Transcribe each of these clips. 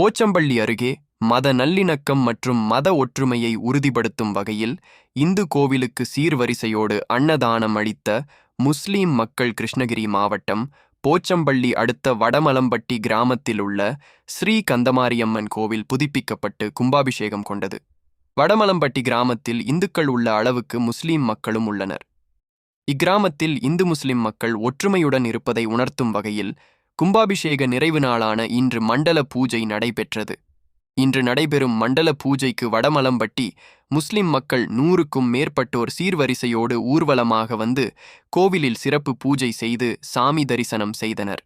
போச்சம்பள்ளி அருகே மத நல்லிணக்கம் மற்றும் மத ஒற்றுமையை உறுதிப்படுத்தும் வகையில் இந்து கோவிலுக்கு சீர்வரிசையோடு அன்னதானம் அளித்த முஸ்லீம் மக்கள் கிருஷ்ணகிரி மாவட்டம் போச்சம்பள்ளி அடுத்த வடமலம்பட்டி கிராமத்தில் உள்ள ஸ்ரீ கந்தமாரியம்மன் கோவில் புதுப்பிக்கப்பட்டு கும்பாபிஷேகம் கொண்டது. வடமலம்பட்டி கிராமத்தில் இந்துக்கள் உள்ள அளவுக்கு முஸ்லீம் மக்களும் உள்ளனர். இக்கிராமத்தில் இந்து முஸ்லிம் மக்கள் ஒற்றுமையுடன் இருப்பதை உணர்த்தும் வகையில் கும்பாபிஷேக நிறைவு நாளான இன்று மண்டல பூஜை நடைபெற்றது. இன்று நடைபெறும் மண்டல பூஜைக்கு வடமலம்பட்டி முஸ்லிம் மக்கள் நூறுக்கும் மேற்பட்டோர் சீர்வரிசையோடு ஊர்வலமாக வந்து கோவிலில் சிறப்பு பூஜை செய்து சாமி தரிசனம் செய்தனர்.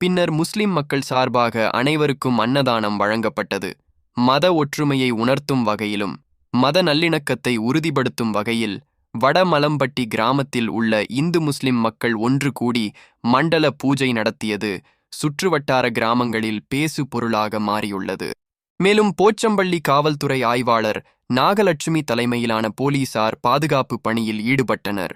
பின்னர் முஸ்லிம் மக்கள் சார்பாக அனைவருக்கும் அன்னதானம் வழங்கப்பட்டது. மத ஒற்றுமையை உணர்த்தும் வகையிலும் மத நல்லிணக்கத்தை உறுதிப்படுத்தும் வகையில் வடமலம்பட்டி கிராமத்தில் உள்ள இந்து முஸ்லிம் மக்கள் ஒன்று கூடி மண்டல பூஜை நடத்தியது. சுற்றுவட்டார கிராமங்களில் பேசு பொருளாக மாறியுள்ளது. மேலும் போச்சம்பள்ளி காவல்துறை ஆய்வாளர் நாகலட்சுமி தலைமையிலான போலீசார் பாதுகாப்பு பணியில் ஈடுபட்டனர்.